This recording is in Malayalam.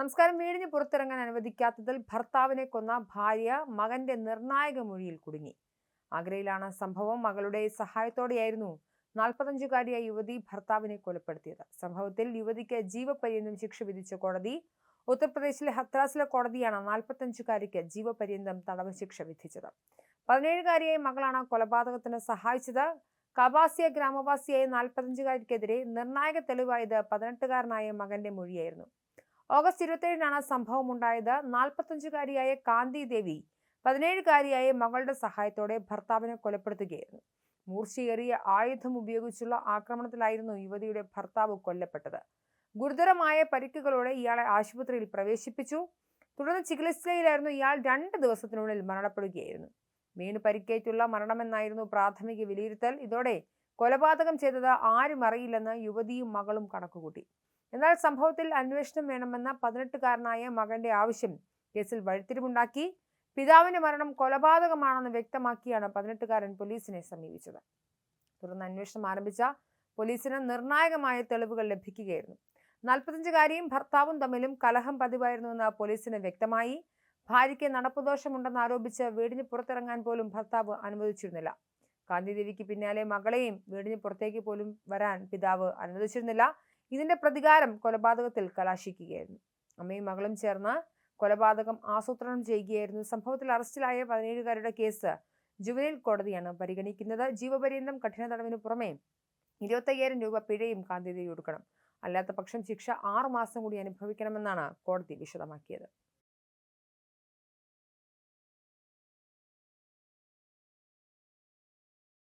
നമസ്കാരം വീടിന് പുറത്തിറങ്ങാൻ അനുവദിക്കാത്തതിൽ ഭർത്താവിനെ കൊന്ന ഭാര്യ മകന്റെ നിർണായക മൊഴിയിൽ കുടുങ്ങി. ആഗ്രയിലാണ് സംഭവം. മകളുടെ സഹായത്തോടെയായിരുന്നു നാൽപ്പത്തഞ്ചുകാരിയായ യുവതി ഭർത്താവിനെ കൊലപ്പെടുത്തിയത്. സംഭവത്തിൽ യുവതിക്ക് ജീവപര്യന്തം ശിക്ഷ വിധിച്ച കോടതി ഉത്തർപ്രദേശിലെ ഹത്രാസിലെ കോടതിയാണ് നാൽപ്പത്തഞ്ചുകാരിക്ക് ജീവപര്യന്തം തടവ് ശിക്ഷ വിധിച്ചത്. പതിനേഴുകാരിയായ മകളാണ് കൊലപാതകത്തിന് സഹായിച്ചത്. കബാസിയ ഗ്രാമവാസിയായ നാൽപ്പത്തഞ്ചുകാരിക്കെതിരെ നിർണായക തെളിവായത് പതിനെട്ടുകാരനായ മകന്റെ മൊഴിയായിരുന്നു. ഓഗസ്റ്റ് ഇരുപത്തിയേഴിനാണ് സംഭവം ഉണ്ടായത് നാൽപ്പത്തഞ്ചുകാരിയായ കാന്തി ദേവി പതിനേഴുകാരിയായ മകളുടെ സഹായത്തോടെ ഭർത്താവിനെ കൊലപ്പെടുത്തുകയായിരുന്നു. മൂർച്ചയേറിയ ആയുധം ഉപയോഗിച്ചുള്ള ആക്രമണത്തിലായിരുന്നു യുവതിയുടെ ഭർത്താവ് കൊല്ലപ്പെട്ടത്. ഗുരുതരമായ പരിക്കുകളോടെ ഇയാളെ ആശുപത്രിയിൽ പ്രവേശിപ്പിച്ചു. തുടർന്ന് ചികിത്സയിലായിരുന്നു ഇയാൾ രണ്ട് ദിവസത്തിനുള്ളിൽ മരണപ്പെടുകയായിരുന്നു. വീണ് പരിക്കേറ്റുള്ള മരണമെന്നായിരുന്നു പ്രാഥമിക വിലയിരുത്തൽ. ഇതോടെ കൊലപാതകം ചെയ്തത് ആരും അറിയില്ലെന്ന് യുവതിയും മകളും കണക്കുകൂട്ടി. എന്നാൽ സംഭവത്തിൽ അന്വേഷണം വേണമെന്ന പതിനെട്ടുകാരനായ മകന്റെ ആവശ്യം കേസിൽ വഴിത്തിരിവുണ്ടാക്കി. പിതാവിന്റെ മരണം കൊലപാതകമാണെന്ന് വ്യക്തമാക്കിയാണ് പതിനെട്ടുകാരൻ പോലീസിനെ സമീപിച്ചത്. തുടർന്ന് അന്വേഷണം ആരംഭിച്ച പോലീസിന് നിർണായകമായ തെളിവുകൾ ലഭിക്കുകയായിരുന്നു. നാൽപ്പത്തഞ്ചുകാരിയും ഭർത്താവും തമ്മിലും കലഹം പതിവായിരുന്നുവെന്ന് പോലീസിന് വ്യക്തമായി. ഭാര്യയ്ക്ക് നടപ്പുദോഷമുണ്ടെന്ന് ആരോപിച്ച് വീടിന് പുറത്തിറങ്ങാൻ പോലും ഭർത്താവ് അനുവദിച്ചിരുന്നില്ല. കാന്തിദേവിക്ക് പിന്നാലെ മകളെയും വീടിന് പുറത്തേക്ക് പോലും വരാൻ പിതാവ് അനുവദിച്ചിരുന്നില്ല. ഇതിന്റെ പ്രതികാരം കൊലപാതകത്തിൽ കലാശിക്കുകയായിരുന്നു. അമ്മയും മകളും ചേർന്ന് കൊലപാതകം ആസൂത്രണം ചെയ്യുകയായിരുന്നു. സംഭവത്തിൽ അറസ്റ്റിലായ പതിനേഴുകാരുടെ കേസ് ജുവനൈൽ കോടതിയാണ് പരിഗണിക്കുന്നത്. ജീവപര്യന്തം കഠിന തടവിന് പുറമെ ഇരുപത്തയ്യായിരം രൂപ പിഴയും കാന്തിതയും കൊടുക്കണം അല്ലാത്ത പക്ഷം ശിക്ഷ ആറു മാസം കൂടി അനുഭവിക്കണമെന്നാണ് കോടതി വിശദമാക്കിയത്.